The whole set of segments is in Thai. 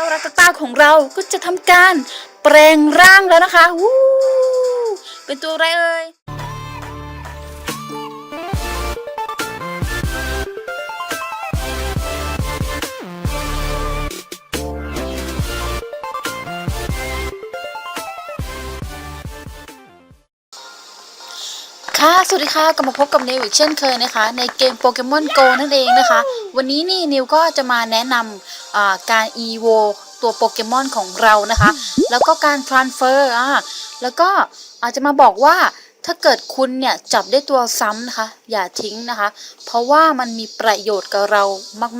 จ้ารัตตาของเราก็จะทำการแปลงร่างแล้วนะคะวู้เป็นตัวอะไรเอ่ย ค่ะสวัสดีค่ะกลับมาพบกับนิวอีกเช่นเคยนะคะ ในเกมโปเกมอนโกนั่นเองนะคะ วันนี้นี่นิวก็จะมาแนะนำการ EVO ตัวโปเกมอนของเรานะคะ แล้วก็การ transfer อ่าแล้วก็อาจจะมาบอกว่าถ้าเกิดคุณเนี่ยจับได้ตัวซ้ำนะคะ อย่าทิ้งนะคะ เพราะว่ามันมีประโยชน์กับเรา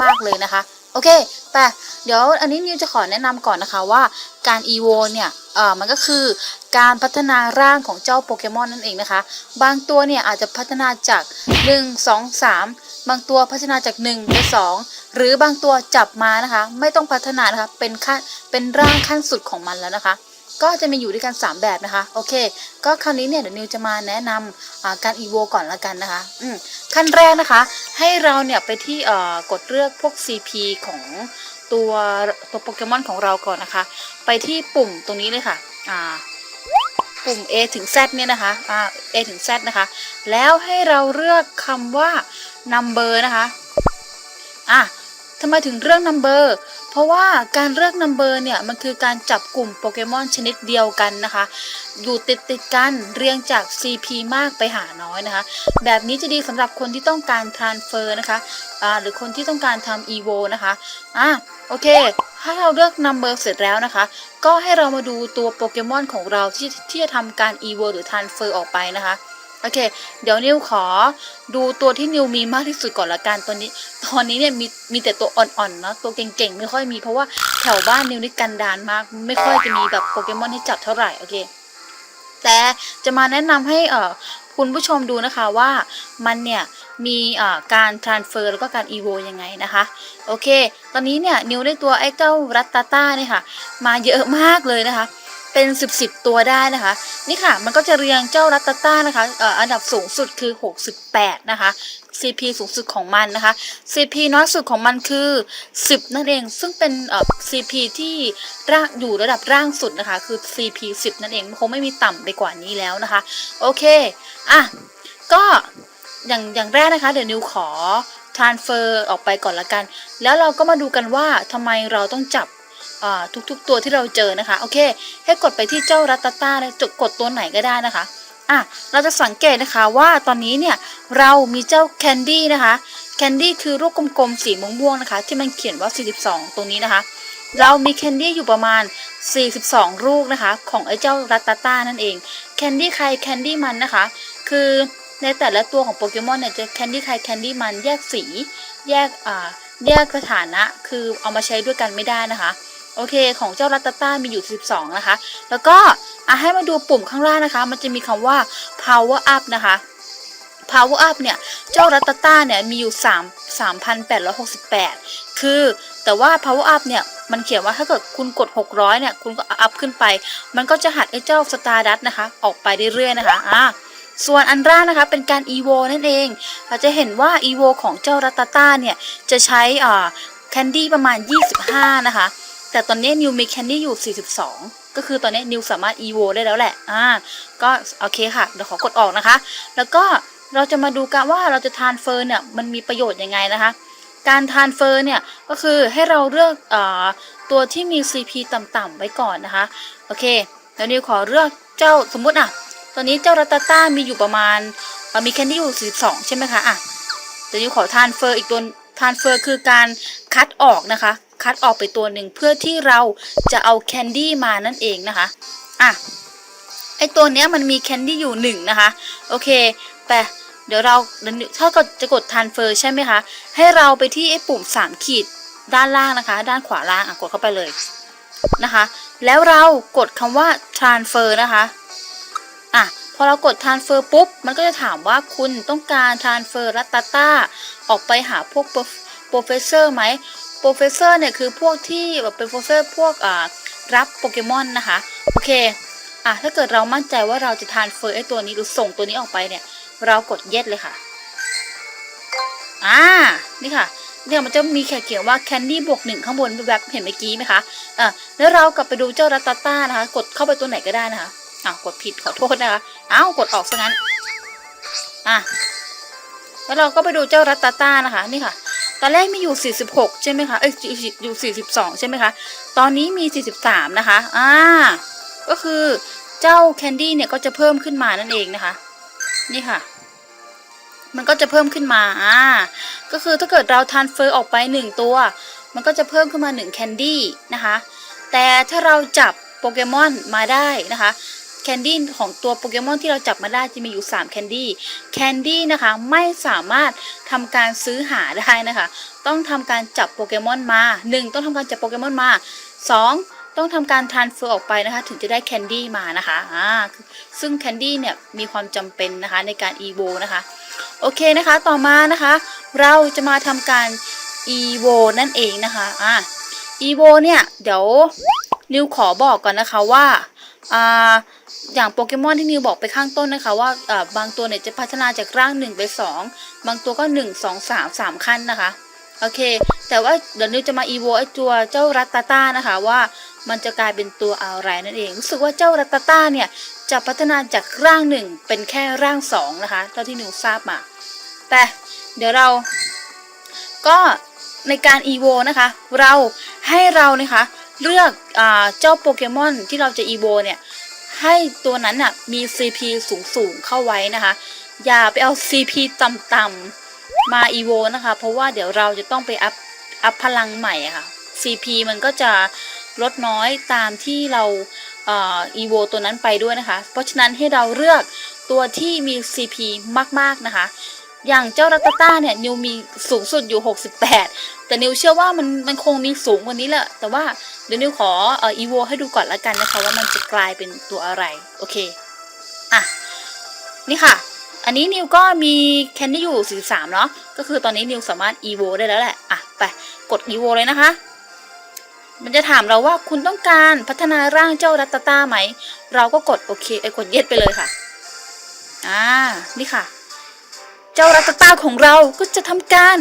มาก ๆ เลยนะคะ อเค แต่เดี๋ยวอันนี้นิวจะขอแนะนำก่อนนะคะว่าการ EVO เนี่ยเอ่อมันก็คือการพัฒนาร่างของเจ้าโปเกมอนนั่นเองนะคะ บางตัวเนี่ยอาจจะพัฒนาจาก 1 2 3 บางตัวพัฒนาจาก 1 ไป 2 หรือบางตัวจับมานะคะ ไม่ต้องพัฒนานะคะ เป็นขั้นเป็นร่างขั้นสุดของมันแล้วนะคะ ก็จะมีอยู่ด้วยกัน 3 แบบนะคะ โอเค ก็คราวนี้เนี่ยเดี๋ยวนิวจะมาแนะนำอ่าการ EVO ก่อนละกันนะคะอืมขั้นแรกนะคะ ให้เราเนี่ยไปที่เอ่อกดเลือกพวก CP ของตัวตัวโปเกมอนของเราก่อนนะคะ ไปที่ปุ่มตรงนี้เลยค่ะอ่าปุ่ม A ถึง Z เนี่ยนะคะอ่า A ถึง Z นะคะ แล้วให้เราเลือกคำว่า number นะคะอะทำไมถึงเลือก number เพราะว่าการเลือก number เนี่ยมันคือการจับกลุ่มโปเกมอนชนิดเดียวกันนะคะ อยู่ติดติดกันเรียงจาก CP มากไปหาน้อยนะคะ แบบนี้จะดีสำหรับคนที่ต้องการ transfer นะคะอ่าหรือคนที่ต้องการทำ evo นะคะอะโอเค ถ้าเราเลือก number เสร็จแล้วนะคะ ก็ให้เรามาดูตัวโปเกมอนของเราที่ที่จะทำการ evo หรือ transfer ออกไปนะคะ โอเค เดี๋ยวนิวขอดูตัวที่นิวมีมากที่สุดก่อนละกันตัวนี้ ตอนนี้เนี่ยมีมีแต่ตัวอ่อนๆเนาะตัวเก่งๆ ไม่ค่อยมีเพราะว่าแถวบ้านนิวนี่กันดานมาก ไม่ค่อยจะมีแบบโปเกมอนให้จับเท่าไหร่โอเค แต่จะมาแนะนำให้เอ่อคุณผู้ชมดูนะคะว่ามันเนี่ยมีเอ่อการ transfer แล้วก็การ evo ยังไงนะคะ โอเค ตอนนี้เนี่ยนิวได้ตัวไอ้เจ้ารัตตาต้าเนี่ยค่ะ มาเยอะมากเลยนะคะ เป็น 10บสตัวได้นะคะ นี่ค่ะมันก็จะเรียงเจ้ารัตตาต้านะคะเอ่ออันดับสูงสุดคือ 68 นะคะ CP สูงสุดของมันนะคะ CP น้อยสุดของมันคือ 10 นั่นเอง ซึ่งเป็นเอ่อ CP ที่ร่างอยู่ระดับร่างสุดนะคะ คือ CP 10 นั่นเองคงไม่มีต่ำไปกว่านี้แล้วนะคะ โอเค อะ ก็อย่างอย่างแรกนะคะ เดี๋ยวนิวขอ transfer ออกไปก่อนละกัน แล้วเราก็มาดูกันว่าทำไมเราต้องจับ ทุกๆตัวที่เราเจอนะคะโอเค ให้กดไปที่เจ้ารัตตาเลยจดกดตัวไหนก็ได้นะคะอะเราจะสังเกตนะคะว่าตอนนี้เนี่ยเรามีเจ้าแคนดี้นะคะแคนดี้คือรูปกลมๆสีม่วงๆนะคะ ที่มันเขียนว่า 42 ตรงนี้นะคะ เรามีแคนดี้อยู่ประมาณ 42 ลูกนะคะ ของไอ้เจ้ารัตตาต้านั่นเองแคนดี้ใครแคนดี้มันนะคะ คือในแต่ละตัวของโปเกมอนเนี่ยจะแคนดี้ใครแคนดี้มันแยกสี แยกอ่าแยกสถานะ คือเอามาใช้ด้วยกันไม่ได้นะคะ โอเค ของเจ้ารัตตาต้ามีอยู่ 12 นะคะ แล้วก็อะให้มาดูปุ่มข้างล่างนะคะ มันจะมีคำว่า power up นะคะ power up เนี่ย เจ้ารัตตาต้าเนี่ยมีอยู่ 3 3,868 คือแต่ว่า power up เนี่ย มันเขียนว่าถ้าเกิดคุณกด 600 เนี่ย คุณก็อัพขึ้นไป มันก็จะหัดไอ้เจ้าสตาร์ดัตนะคะ ออกไปเรื่อยๆนะคะ อะส่วนอันแรกนะคะเป็นการ evo นั่นเอง เราจะเห็นว่า evo ของเจ้ารัตตาต้าเนี่ย จะใช้อ่าแคนดี้ประมาณ 25 นะคะ แต่ตอนนี้นิวมีแคนดี้อยู่ 42 ก็คือตอนนี้นิวสามารถ evo ได้แล้วแหละ อ่า ก็โอเคค่ะ เดี๋ยวขอกดออกนะคะ แล้วก็เราจะมาดูกันว่าเราจะทานเฟอร์เนี่ยมันมีประโยชน์ยังไงนะคะ การทานเฟอร์เนี่ยก็คือให้เราเลือกอตัวที่มี CP ต่ำๆไว้ก่อนนะคะ โอเค แล้วนิวขอเลือกเจ้าสมมุติอะ ตอนนี้เจ้ารัตต้ามีอยู่ประมาณมีแคนดี้อยู่ 42 ใช่ไหมคะ อะ เดี๋ยวนิวขอทานเฟอร์อีกตัวทานเฟอร์คือการคัดออกนะคะ คัดออกไปตัวหนึ่งเพื่อที่เราจะเอาแคนดี้มานั่นเองนะคะ อะ ไอตัวเนี้ยมันมีแคนดี้อยู่หนึ่งนะคะ โอเค แต่เดี๋ยวเราเดี๋ยวถ้าก็จะกด transfer ใช่ไหมคะ ให้เราไปที่ไอปุ่ม 3 ขีดด้านล่างนะคะ ด้านขวาล่างอะกดเข้าไปเลยนะคะ แล้วเรากดคำว่า transfer นะคะอะพอเรากด transfer ปุ๊บ มันก็จะถามว่าคุณต้องการ transfer รัตตาต้าออกไปหาพวก professor ไหม professor เนี่ยคือพวกที่แบบ professor พวกอ่ารับโปเกมอนนะคะ โอเคอะถ้าเกิดเรามั่นใจว่าเราจะทานเฟอร์ไอตัวนี้หรือส่งตัวนี้ออกไปเนี่ย เรากดเย็ดเลยค่ะอ่านี่ค่ะเนี่ยมันจะมีแค่เขียนว่าแคนดี้บวกหนึ่งข้างบนแบบเห็นเมื่อกี้ไหมคะอะแล้วเรากลับไปดูเจ้ารัตตาต้านะคะ กดเข้าไปตัวไหนก็ได้นะคะอ้าวกดผิดขอโทษนะคะอ้าวกดออกซะงั้นอะแล้วเราก็ไปดูเจ้ารัตตาต้านะคะ นี่ค่ะ ตอนแรกมีอยู่ 46 ใช่ไหมคะ เอ้ยอยู่ 42 ใช่ไหมคะ ตอนนี้มี 43 นะคะ อ่า ก็คือเจ้าแคนดี้เนี่ยก็จะเพิ่มขึ้นมานั่นเองนะคะ นี่ค่ะ มันก็จะเพิ่มขึ้นมา อ่า ก็คือถ้าเกิดเราทานเฟอร์ออกไป 1 ตัว มันก็จะเพิ่มขึ้นมา1แคนดี้นะคะ แต่ถ้าเราจับโปเกมอนมาได้นะคะ แคนดี้ของตัวโปเกมอนที่เราจับมาได้จะมีอยู่ 3 แคนดี้ แคนดี้นะคะไม่สามารถทำการซื้อหาได้นะคะ ต้องทำการจับโปเกมอนมา 1 ต้องทำการจับโปเกมอนมา 2 ต้องทำการทานเฟอร์ออกไปนะคะ ถึงจะได้แคนดี้มานะคะอ่าซึ่งแคนดี้เนี่ยมีความจำเป็นนะคะในการ e v o นะคะโอเคนะคะต่อมานะคะ เราจะมาทำการ e v o นั่นเองนะคะอ่า e v o เนี่ยเดี๋ยวนิวขอบอกก่อนนะคะว่าอ่า อย่างโปเกมอนที่นิวบอกไปข้างต้นนะคะ ว่าบางตัวเนี่ยจะพัฒนาจากร่าง 1 ไป 2 บางตัวก็ 1 2 3 3 ขั้นนะคะ โอเค แต่ว่าเดี๋ยวนิวจะมา e v o ไอตัวเจ้ารัตตาต้านะคะว่ามันจะกลายเป็นตัวอะไรนั่นเอง รู้สึกว่าเจ้ารัตตาต้าเนี่ยจะพัฒนาจากร่างหนึ่งเป็นแค่ร่างสองนะคะเท่าที่นิวทราบมา แต่เดี๋ยวเราก็ในการ e v o นะคะ เราให้เรานะคะเลือกอเจ้าโปเกมอนที่เราจะ e v o เนี่ย ให้ตัวนั้นน่ะมี CP สูงสูงๆเข้าไว้นะคะ อย่าไปเอา CP ต่ำๆมา e v o นะคะ เพราะว่าเดี๋ยวเราจะต้องไปอัพอัพพลังใหม่ะค่ะ CP มันก็จะลดน้อยตามที่เราเอ่อ e v o ตัวนั้นไปด้วยนะคะ เพราะฉะนั้นให้เราเลือกตัวที่มี CP มากๆนะคะ อย่างเจ้ารัตตาต้าเนี่ยนิวมีสูงสุดอยู่ 68 แต่นิวเชื่อว่ามันมันคงมีสูงกว่านี้แหละ แต่ว่าเดี๋ยวนิวขอเอ่อ evo ให้ดูก่อนละกันนะคะว่ามันจะกลายเป็นตัวอะไร โอเค อะ นี่ค่ะ อันนี้นิวก็มีแคนดี้อยู่ 43 เนาะก็คือตอนนี้นิวสามารถ evo ได้แล้วแหละ อะ ไป กด evo เลยนะคะ มันจะถามเราว่าคุณต้องการพัฒนาร่างเจ้ารัตตาต้าไหม เราก็กดโอเคไอ้กดเย็ดไปเลยค่ะ อ่า นี่ค่ะ เจ้ารัตตาต้าของเราก็จะทำการ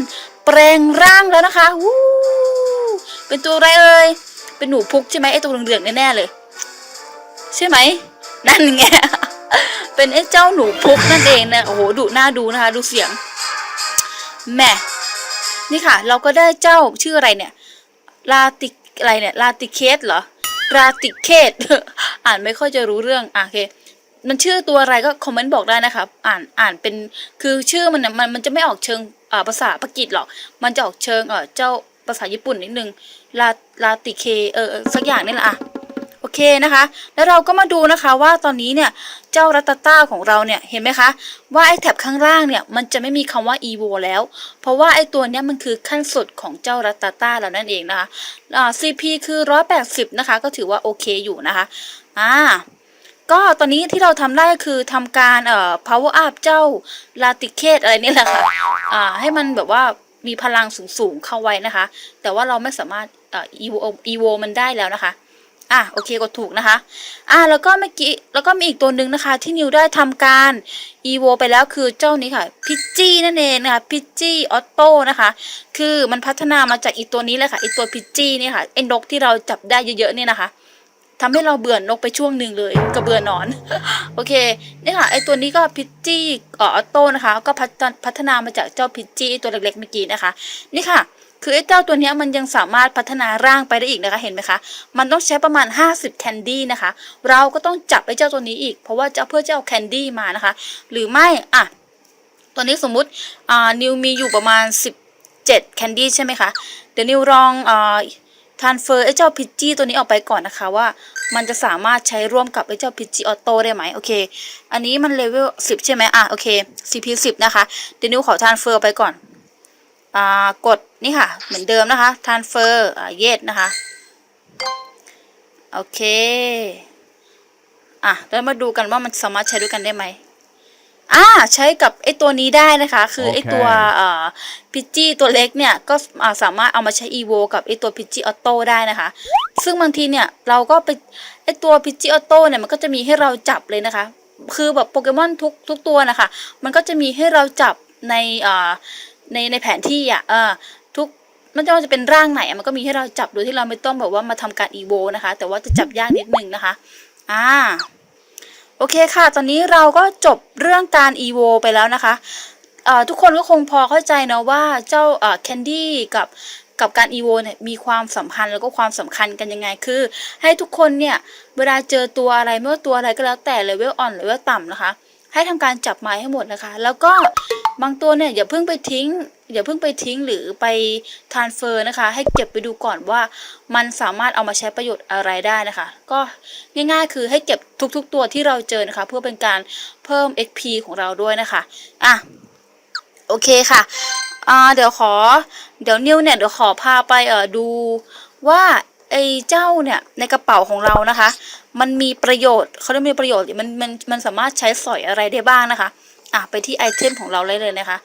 แปลงร่างแล้วนะคะวู้เป็นตัวอะไรเอ่ยเป็นหนูพุกใช่ไหมไอตัวเหลืองๆแน่ๆเลย ใช่ไหมนั่นไงเป็นไอ้เจ้าหนูพุกนั่นเองนะโอ้โหดุน่าดูนะคะ ดูเสียงแหม่นี่ค่ะ เราก็ได้เจ้าชื่ออะไรเนี่ยลาติอะไรเนี่ยลาติเคสเหรอลาติเคสอ่านไม่ค่อยจะรู้เรื่องอะโอเค มันชื่อตัวอะไรก็คอมเมนต์บอกได้นะครับอ่านอ่านเป็นคือชื่อมันน่ะมันมันจะไม่ออกเชิงอ่าภาษาปากีสหรอก มันจะออกเชิงเออเจ้าภาษาญี่ปุ่นนิดนึงลาลาติเคเออสักอย่างนี่แหละอะโอเคนะคะ แล้วเราก็มาดูนะคะว่าตอนนี้เนี่ยเจ้ารัตตาต้าของเราเนี่ยเห็นไหมคะ ว่าไอ้แถบข้างล่างเนี่ยมันจะไม่มีคำว่า evo แล้ว เพราะว่าไอ้ตัวเนี้ยมันคือขั้นสุดของเจ้ารัตตาต้าแล้วนั่นเองนะคะอ่า CP คือ 180 นะคะ ก็ถือว่าโอเคอยู่นะคะอ่า ก็ตอนนี้ที่เราทำได้ก็คือทำการเอ่อ power up เจ้าลาติเคตอะไรนี่แหละค่ะอ่าให้มันแบบว่ามีพลังสูงๆเข้าไว้นะคะ แต่ว่าเราไม่สามารถเอ่อ evo evo มันได้แล้วนะคะอะโอเคก็ถูกนะคะ อะแล้วก็เมื่อกี้แล้วก็มีอีกตัวหนึ่งนะคะ ที่นิวได้ทำการ evo ไปแล้วคือเจ้านี้ค่ะพิจจี้นั่นเองนะคะพิจจี้ออโต้นะคะ คือมันพัฒนามาจากอีตัวนี้เลยค่ะอีตัวพิจจี้นี่ค่ะไอ้นกที่เราจับได้เยอะๆเนี่ยนะคะ ทำให้เราเบื่อนกไปช่วงหนึ่งเลยก็เบื่อหนอน โอเคนี่ค่ะไอตัวนี้ก็พิจจี้ออโต้นะคะ ก็พัฒพัฒนามาจากเจ้าพิจจี้ตัวเล็กๆเมื่อกี้นะคะ นี่ค่ะ คือไอ้เจ้าตัวนี้มันยังสามารถพัฒนาร่างไปได้อีกนะคะเห็นไหมคะมันต้องใช้ประมาณ 50 แคนดี้นะคะ เราก็ต้องจับไอ้เจ้าตัวนี้อีก เพราะว่าจะเพื่อจะเอาแคนดี้มานะคะ หรือไม่อะตัวนี้สมมุติอ่านิวมีอยู่ประมาณ 17แคนดี้ใช่ไหมคะเดี๋ยวนิวลองอ่า ทรานเฟอร์ไอ้เจ้าพิจจี้ตัวนี้ออกไปก่อนนะคะว่า มันจะสามารถใช้ร่วมกับไอ้เจ้าพิจจี้ออโต้ได้ไหมโอเค อันนี้มันเลเวล10ใช่ไหมอะโอเค CP 10นะคะเดี๋ยวนิวขอทรานเฟอร์ไปก่อนอ่ากดนี่ค่ะ เหมือนเดิมนะคะทรานเฟอร์อ่าเยสนะคะโอเคอะแล้วมาดูกันว่ามันสามารถใช้ด้วยกันได้ไหม อ่าใช้กับไอ้ตัวนี้ได้นะคะ คือไอ้ตัวโอเคเอ่อพิจจี้ตัวเล็กเนี่ยก็อ่าสามารถเอามาใช้ evo กับไอ้ตัวพิจจี้ออโต้ได้นะคะ ซึ่งบางทีเนี่ยเราก็ไปไอ้ตัวพิจจี้ออโต้เนี่ยมันก็จะมีให้เราจับเลยนะคะ คือแบบโปเกมอนทุกทุกตัวนะคะ มันก็จะมีให้เราจับในอ่าในในแผนที่อะเออทุกไม่ว่าจะเป็นร่างไหนอะมันก็มีให้เราจับโดยที่เราไม่ต้องแบบว่ามาทำการอีโวนะคะ แต่ว่าจะจับยากนิดนึงนะคะ อ่า โอเคค่ะ ตอนนี้เราก็จบเรื่องการอีโวไปแล้วนะคะ ทุกคนก็คงพอเข้าใจนะว่าเจ้าแคนดี้กับกับการอีโวเนี่ยมีความสัมพันธ์แล้วก็ความสำคัญกันยังไงคือ ให้ทุกคนเนี่ย เวลาเจอตัวอะไรไม่ว่าตัวอะไรก็แล้วแต่เลเวลอ่อนเลเวลต่ำนะคะ ให้ทำการจับไม้ให้หมดนะคะ แล้วก็บางตัวเนี่ยอย่าเพิ่งไปทิ้ง อย่าเพิ่งไปทิ้งหรือไปทานเฟอร์นะคะ ให้เก็บไปดูก่อนว่ามันสามารถเอามาใช้ประโยชน์อะไรได้นะคะ ก็ง่ายๆคือให้เก็บทุกๆตัวที่เราเจอนะคะ เพื่อเป็นการเพิ่ม XP ของเราด้วยนะคะอะโอเคค่ะอ่าเดี๋ยวขอเดี๋ยวนิวเนี่ยเดี๋ยวขอพาไปเออดูว่าไอ้เจ้าเนี่ยในกระเป๋าของเรานะคะ มันมีประโยชน์เขาเรียกมีประโยชน์มันมันมันสามารถใช้สอยอะไรได้บ้างนะคะอะไปที่ไอเทมของเราเลยเลยนะคะ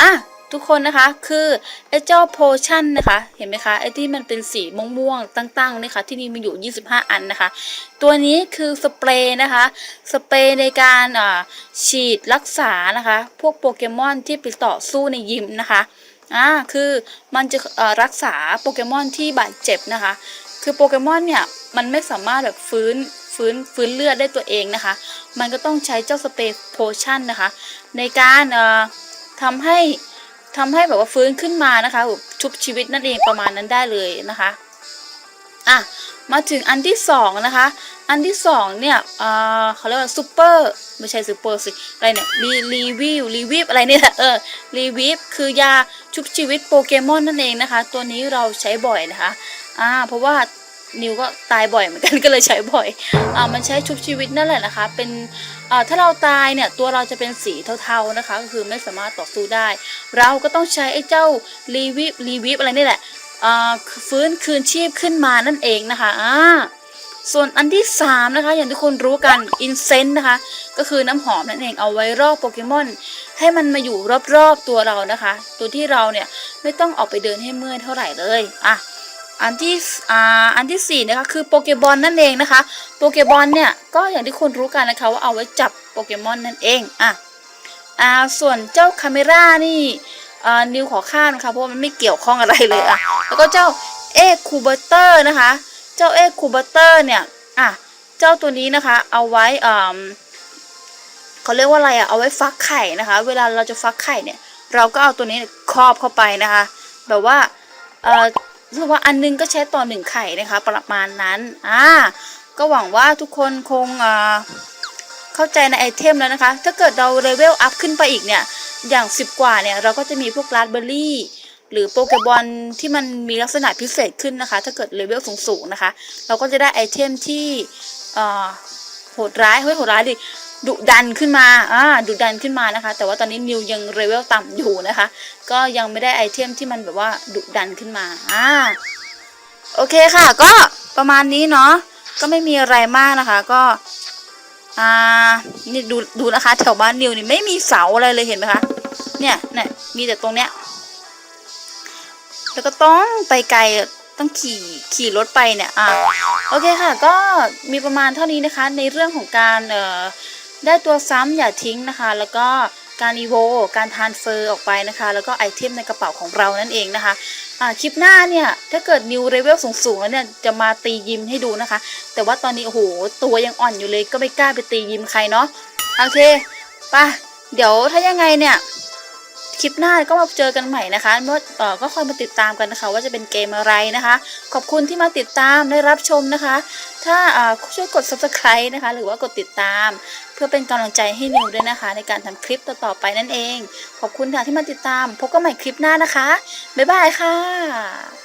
อะทุกคนนะคะคือไอ้เจ้าโพชั่นนะคะเห็นไหมคะไอ้ที่มันเป็นสีม่วงๆตั้งๆนี่ค่ะที่นี่มีอยู่ 25 อันนะคะ ตัวนี้คือสเปรย์นะคะสเปรย์ในการอ่าฉีดรักษานะคะ พวกโปเกมอนที่ไปต่อสู้ในยิมนะคะอ่าคือมันจะอ่อรักษาโปเกมอนที่บาดเจ็บนะคะ คือโปเกมอนเนี่ยมันไม่สามารถแบบฟื้นฟื้นฟื้นเลือดได้ตัวเองนะคะ มันก็ต้องใช้เจ้าสเปรย์โพชั่นนะคะ ในการเอ่อทำให้ทำให้แบบว่าฟื้นขึ้นมานะคะชุบชีวิตนั่นเองประมาณนั้นได้เลยนะคะ อะมาถึงอันที่สองนะคะ อันที่สองเนี่ยเออเขาเรียกว่าซูเปอร์ไม่ใช่ซูเปอร์สิอะไรเนี่ยรีรีวิวรีวิวอะไรเนี่ยแหละเออรีวิวคือยาชุบชีวิตโปเกมอนนั่นเองนะคะ ตัวนี้เราใช้บ่อยนะคะอ่าเพราะว่านิวก็ตายบ่อยเหมือนกันก็เลยใช้บ่อยอ่ามันใช้ชุบชีวิตนั่นแหละนะคะ เป็นอ่าถ้าเราตายเนี่ยตัวเราจะเป็นสีเทาๆนะคะ ก็คือไม่สามารถต่อสู้ได้ เราก็ต้องใช้ไอ้เจ้ารีวิวรีวิวอะไรนี่แหละ ฟื้นคืนชีพขึ้นมานั่นเองนะคะอ่าส่วนอันที่3นะคะอย่างที่คุณรู้กันอินเซนต์นะคะก็คือน้ำหอมนั่นเองเอาไว้รอบโปเกมอนให้มันมาอยู่รอบๆตัวเรานะคะตัวที่เราเนี่ยไม่ต้องออกไปเดินให้เมื่อยเท่าไหร่เลยอะอันที่อ่าอันที่สี่นะคะคือโปเกบอลนั่นเองนะคะโปเกบอลเนี่ยก็อย่างที่คุณรู้กันนะคะว่าเอาไว้จับโปเกมอนนั่นเองอะอ่าส่วนเจ้าคาเมร่านี่ นิวขอข้ามนะคะเพราะมันไม่เกี่ยวข้องอะไรเลยอะแล้วก็เจ้าเอ็กคูเบเตอร์นะคะ เจ้าเอ็กคูเบเตอร์เนี่ยอะเจ้าตัวนี้นะคะเอาไว้อ่าเขาเรียกว่าอะไรอะเอาไว้ฟักไข่นะคะ เวลาเราจะฟักไข่เนี่ย เราก็เอาตัวนี้ครอบเข้าไปนะคะแบบว่าเอ่อรู้สึกว่าอันนึงก็ใช้ต่อหนึ่งไข่นะคะ ประมาณนั้นอ่าก็หวังว่าทุกคนคงเข้าใจในไอเทมแล้วนะคะ ถ้าเกิดเราเลเวลอัพขึ้นไปอีกเนี่ย อย่าง 10 กว่าเนี่ยเราก็จะมีพวกราสเบอร์รี่ หรือโปเกบอลที่มันมีลักษณะพิเศษขึ้นนะคะ ถ้าเกิดเลเวลสูงๆนะคะ เราก็จะได้ไอเทมที่โหดร้ายเฮ้ยโหดร้ายดิดุดันขึ้นมาอ่าดุดันขึ้นมานะคะ แต่ว่าตอนนี้นิวยังเลเวลต่ำอยู่นะคะ ก็ยังไม่ได้ไอเทมที่มันแบบว่าดุดันขึ้นมาอ่าโอเคค่ะ ก็ประมาณนี้เนาะก็ไม่มีอะไรมากนะคะ ก็ อ่า นี่ดูดูนะคะแถวบ้านนิวนี่ไม่มีเสาอะไรเลยเห็นไหมคะ เนี่ยเนี่ยมีแต่ตรงเนี้ย แล้วก็ต้องไปไกลต้องขี่ขี่รถไปเนี่ย อ่า โอเคค่ะ ก็มีประมาณเท่านี้นะคะ ในเรื่องของการเอ่อได้ตัวซ้ำอย่าทิ้งนะคะ แล้วก็ การอีโวการทานเฟอร์ออกไปนะคะ แล้วก็ไอเทมในกระเป๋าของเรานั่นเองนะคะคลิปหน้าเนี่ย ถ้าเกิดนิวเลเวลสูงๆแล้วเนี่ย จะมาตียิมให้ดูนะคะ แต่ว่าตอนนี้ โอ้โห ตัวยังอ่อนอยู่เลยก็ไม่กล้าไปตียิมใครเนาะโอเคไปเดี๋ยวถ้ายังไงเนี่ย คลิปหน้าก็มาเจอกันใหม่นะคะเมื่อต่อก็คอยมาติดตามกันนะคะ ว่าจะเป็นเกมอะไรนะคะ ขอบคุณที่มาติดตามได้รับชมนะคะ ถ้าช่วยกด subscribe นะคะ หรือว่ากดติดตาม เพื่อเป็นกำลังใจให้นิวด้วยนะคะ ในการทำคลิปต่อๆไปนั่นเอง ขอบคุณค่ะที่มาติดตาม พบกันใหม่คลิปหน้านะคะบ๊ายบายค่ะ